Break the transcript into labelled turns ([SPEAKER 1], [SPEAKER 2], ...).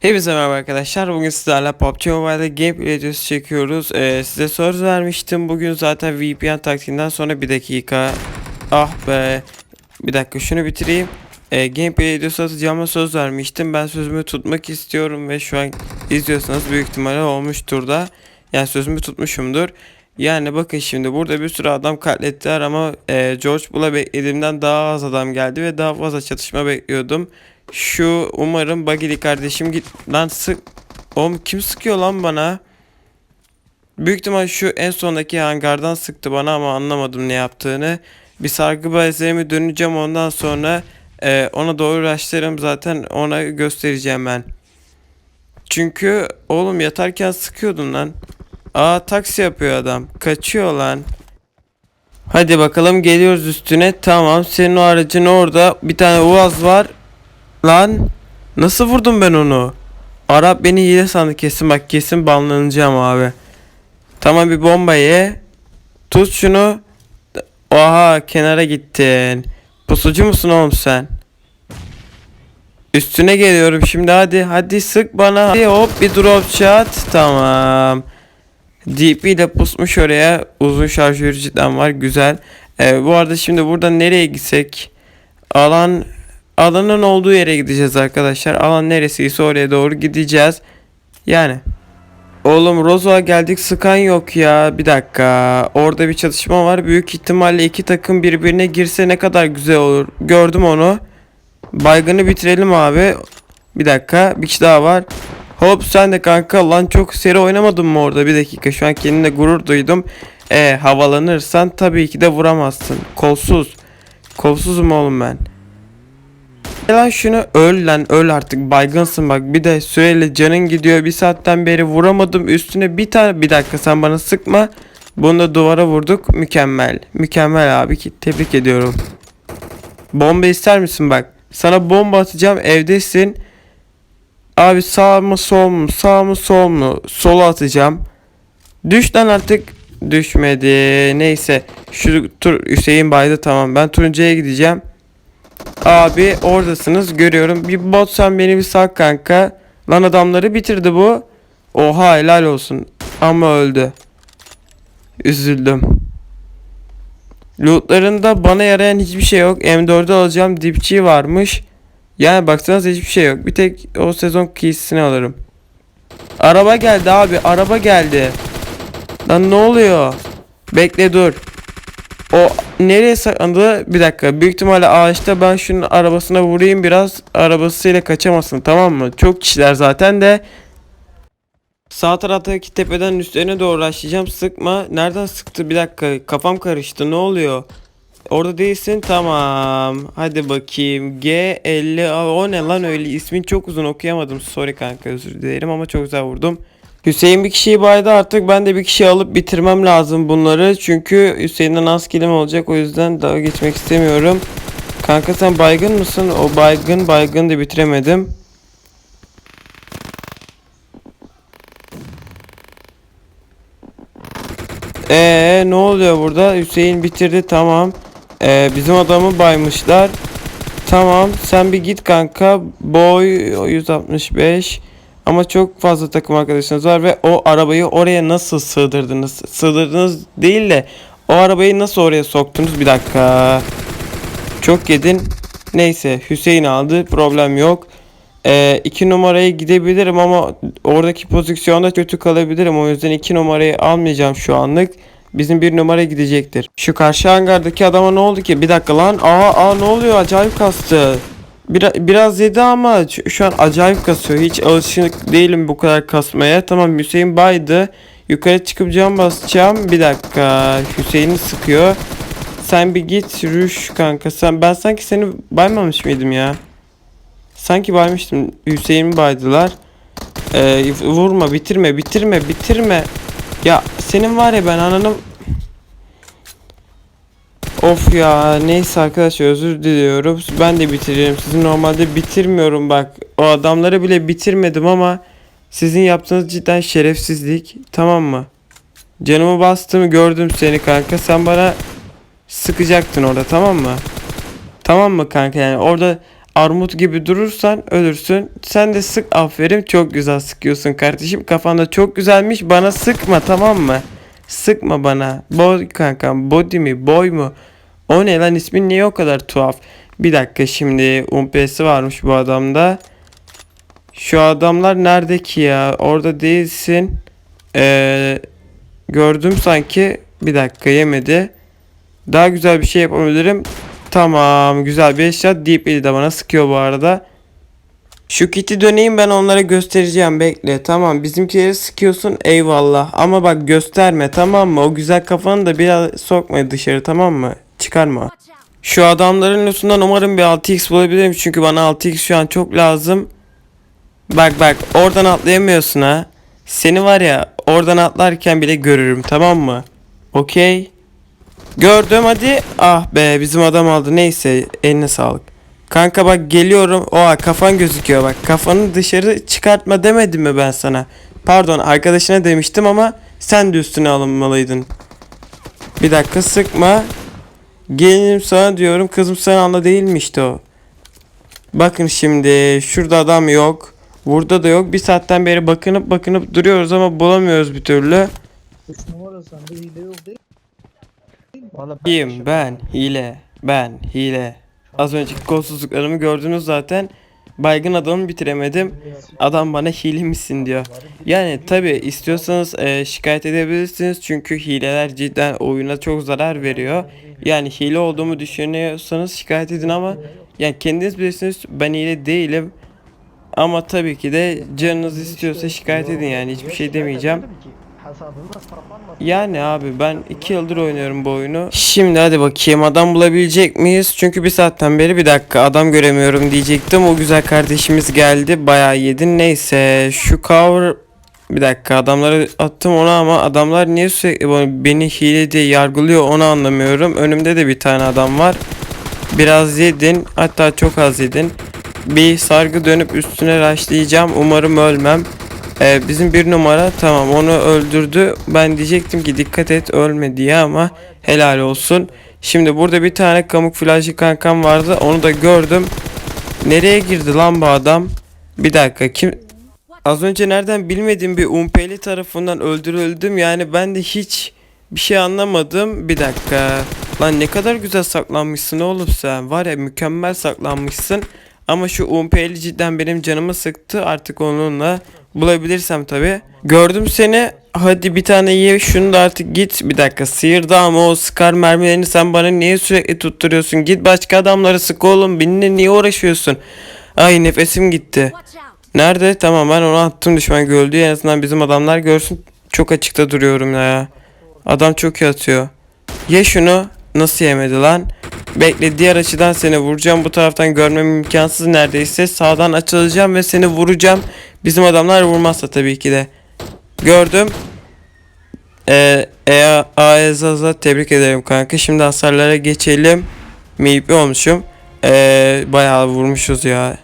[SPEAKER 1] Hepinize merhaba arkadaşlar. Bugün sizlerle PUBG Mobile'de gameplay videosu çekiyoruz. Ee, size söz vermiştim. Bugün zaten VPN taktiğinden sonra bir dakika. Ah be. Bir dakika şunu bitireyim. Ee, gameplay videosu atacağıma söz vermiştim. Ben sözümü tutmak istiyorum ve şu an izliyorsanız büyük ihtimalle olmuştur da. Yani sözümü tutmuşumdur. Yani bakın şimdi burada bir sürü adam katlettiler ama e, George Bull'a beklediğimden daha az adam geldi ve daha fazla çatışma bekliyordum. Şu umarım Bagili kardeşim git lan sık. Oğlum kim sıkıyor lan bana? Büyük ihtimal şu en sondaki hangardan sıktı bana ama anlamadım ne yaptığını. Bir sargı bezlerimi döneceğim ondan sonra e, ona doğru rushlarım zaten ona göstereceğim ben. Çünkü oğlum yatarken sıkıyordun lan. Aa taksi yapıyor adam. Kaçıyor lan. Hadi bakalım geliyoruz üstüne. Tamam senin o aracın orada. Bir tane Uaz var. Lan nasıl vurdum ben onu? Arap beni hile sandı kesin bak kesin banlanacağım abi. Tamam bir bomba ye. Tut şunu. Oha kenara gittin. Pusucu musun oğlum sen? Üstüne geliyorum şimdi hadi hadi sık bana. Hadi hop bir drop shot. Tamam. DP ile pusmuş oraya. Uzun şarjörü cidden var güzel. Ee, bu arada şimdi buradan nereye gitsek? Alan alanın olduğu yere gideceğiz arkadaşlar. Alan neresiyse oraya doğru gideceğiz. Yani. Oğlum Rozo'ya geldik sıkan yok ya. Bir dakika. Orada bir çatışma var. Büyük ihtimalle iki takım birbirine girse ne kadar güzel olur. Gördüm onu. Baygını bitirelim abi. Bir dakika. Bir kişi daha var. Hop sen de kanka lan çok seri oynamadın mı orada? Bir dakika şu an kendimle gurur duydum. E havalanırsan tabii ki de vuramazsın. Kolsuz. Kolsuzum oğlum ben. Lan şunu öl lan öl artık baygınsın bak. Bir de süreyle canın gidiyor bir saatten beri vuramadım. Üstüne bir tane bir dakika sen bana sıkma. Bunu da duvara vurduk mükemmel. Mükemmel abi ki tebrik ediyorum. Bomba ister misin bak? Sana bomba atacağım evdesin. Abi sağ mı sol mu? Sağ mı sol mu? Sola atacağım. Düş lan artık. Düşmedi. Neyse. Şu tur Hüseyin baydı tamam. Ben turuncuya gideceğim Abi oradasınız görüyorum. Bir bot sen beni bir sal kanka. Lan adamları bitirdi bu. Oha helal olsun. Ama öldü. Üzüldüm. Lootlarında bana yarayan hiçbir şey yok. M4'ü alacağım. Dipçi varmış. Yani baksanız hiçbir şey yok. Bir tek o sezon keysini alırım. Araba geldi abi. Araba geldi. Lan ne oluyor? Bekle dur. O nereye saklandı? Bir dakika. Büyük ihtimalle ağaçta ben şunun arabasına vurayım biraz. Arabasıyla kaçamasın tamam mı? Çok kişiler zaten de. Sağ taraftaki tepeden üstlerine doğru başlayacağım. Sıkma. Nereden sıktı? Bir dakika. Kafam karıştı. Ne oluyor? Orada değilsin. Tamam. Hadi bakayım. G50. Aa, o ne lan öyle? İsmin çok uzun okuyamadım. Sorry kanka özür dilerim ama çok güzel vurdum. Hüseyin bir kişiyi baydı artık ben de bir kişi alıp bitirmem lazım bunları. Çünkü Hüseyin'den az kilim olacak o yüzden daha geçmek istemiyorum. Kanka sen baygın mısın? O baygın baygın da bitiremedim. Ee ne oluyor burada? Hüseyin bitirdi tamam. Ee, bizim adamı baymışlar. Tamam sen bir git kanka. Boy 165. Ama çok fazla takım arkadaşınız var ve o arabayı oraya nasıl sığdırdınız? Sığdırdınız değil de o arabayı nasıl oraya soktunuz? Bir dakika. Çok yedin. Neyse Hüseyin aldı. Problem yok. Ee, iki numaraya gidebilirim ama oradaki pozisyonda kötü kalabilirim. O yüzden iki numarayı almayacağım şu anlık. Bizim bir numara gidecektir. Şu karşı hangardaki adama ne oldu ki? Bir dakika lan. Aa, aa ne oluyor? Acayip kastı. Biraz, biraz yedi ama şu- an acayip kasıyor. Hiç alışık değilim bu kadar kasmaya. Tamam Hüseyin baydı. Yukarı çıkıp cam basacağım. Bir dakika. Hüseyin'i sıkıyor. Sen bir git Rüş kanka. Sen, ben sanki seni baymamış mıydım ya? Sanki baymıştım. Hüseyin'i baydılar. Ee, vurma bitirme bitirme bitirme. Ya senin var ya ben ananı Of ya neyse arkadaşlar özür diliyorum. Ben de bitiririm. Sizi normalde bitirmiyorum bak. O adamları bile bitirmedim ama sizin yaptığınız cidden şerefsizlik. Tamam mı? Canımı bastım gördüm seni kanka. Sen bana sıkacaktın orada tamam mı? Tamam mı kanka yani orada armut gibi durursan ölürsün. Sen de sık aferin çok güzel sıkıyorsun kardeşim. Kafanda çok güzelmiş bana sıkma tamam mı? Sıkma bana. Boy kankam body mi boy mu? O ne lan ismin niye o kadar tuhaf? Bir dakika şimdi UMP'si varmış bu adamda. Şu adamlar nerede ki ya? Orada değilsin. Ee, gördüm sanki. Bir dakika yemedi. Daha güzel bir şey yapabilirim. Tamam güzel bir eşya. Deep de bana sıkıyor bu arada. Şu kiti döneyim ben onlara göstereceğim bekle. Tamam bizimkileri sıkıyorsun eyvallah. Ama bak gösterme tamam mı? O güzel kafanı da biraz sokma dışarı tamam mı? Çıkarma. Şu adamların üstünden umarım bir 6x bulabilirim. Çünkü bana 6x şu an çok lazım. Bak bak oradan atlayamıyorsun ha. Seni var ya oradan atlarken bile görürüm tamam mı? Okey. Gördüm hadi. Ah be bizim adam aldı. Neyse eline sağlık. Kanka bak geliyorum. Oha kafan gözüküyor bak. Kafanı dışarı çıkartma demedim mi ben sana? Pardon arkadaşına demiştim ama sen de üstüne alınmalıydın. Bir dakika sıkma. Gelinim sana diyorum. Kızım sen anla değil mi işte o? Bakın şimdi şurada adam yok. Burada da yok. Bir saatten beri bakınıp bakınıp duruyoruz ama bulamıyoruz bir türlü.
[SPEAKER 2] 3 numara sende hile yok değil Valla ben
[SPEAKER 1] İyiyim ben hile. Ben hile. Az önceki kolsuzluklarımı gördünüz zaten. Baygın adamı bitiremedim. Adam bana hile misin diyor. Yani tabi istiyorsanız e, şikayet edebilirsiniz. Çünkü hileler cidden oyuna çok zarar veriyor. Yani hile olduğumu düşünüyorsanız şikayet edin ama yani kendiniz bilirsiniz ben hile değilim. Ama tabii ki de canınız istiyorsa şikayet edin yani hiçbir şey demeyeceğim. Yani abi ben 2 yıldır oynuyorum bu oyunu. Şimdi hadi bakayım adam bulabilecek miyiz? Çünkü bir saatten beri bir dakika adam göremiyorum diyecektim. O güzel kardeşimiz geldi. Bayağı yedin. Neyse şu cover bir dakika adamları attım ona ama adamlar niye sürekli beni hile diye yargılıyor onu anlamıyorum. Önümde de bir tane adam var. Biraz yedin hatta çok az yedin. Bir sargı dönüp üstüne rushlayacağım. Umarım ölmem. Ee, bizim bir numara tamam onu öldürdü. Ben diyecektim ki dikkat et ölme diye ama helal olsun. Şimdi burada bir tane kamuflajlı kankam vardı. Onu da gördüm. Nereye girdi lan bu adam? Bir dakika kim Az önce nereden bilmediğim bir umpeli tarafından öldürüldüm. Yani ben de hiç bir şey anlamadım. Bir dakika. Lan ne kadar güzel saklanmışsın oğlum sen. Var ya mükemmel saklanmışsın. Ama şu umpeli cidden benim canımı sıktı. Artık onunla bulabilirsem tabi. Gördüm seni. Hadi bir tane ye şunu da artık git. Bir dakika sıyırdı ama o sıkar mermilerini sen bana niye sürekli tutturuyorsun? Git başka adamları sık oğlum. Benimle niye uğraşıyorsun? Ay nefesim gitti. Nerede? Tamam ben onu attım düşman gördü. En azından bizim adamlar görsün. Çok açıkta duruyorum ya. Adam çok iyi atıyor. Ye şunu. Nasıl yemedi lan? Bekle diğer açıdan seni vuracağım. Bu taraftan görmem imkansız neredeyse. Sağdan açılacağım ve seni vuracağım. Bizim adamlar vurmazsa tabii ki de. Gördüm. Ee, Ea Aezaza tebrik ederim kanka. Şimdi hasarlara geçelim. Meyipli olmuşum. Ee, bayağı vurmuşuz ya.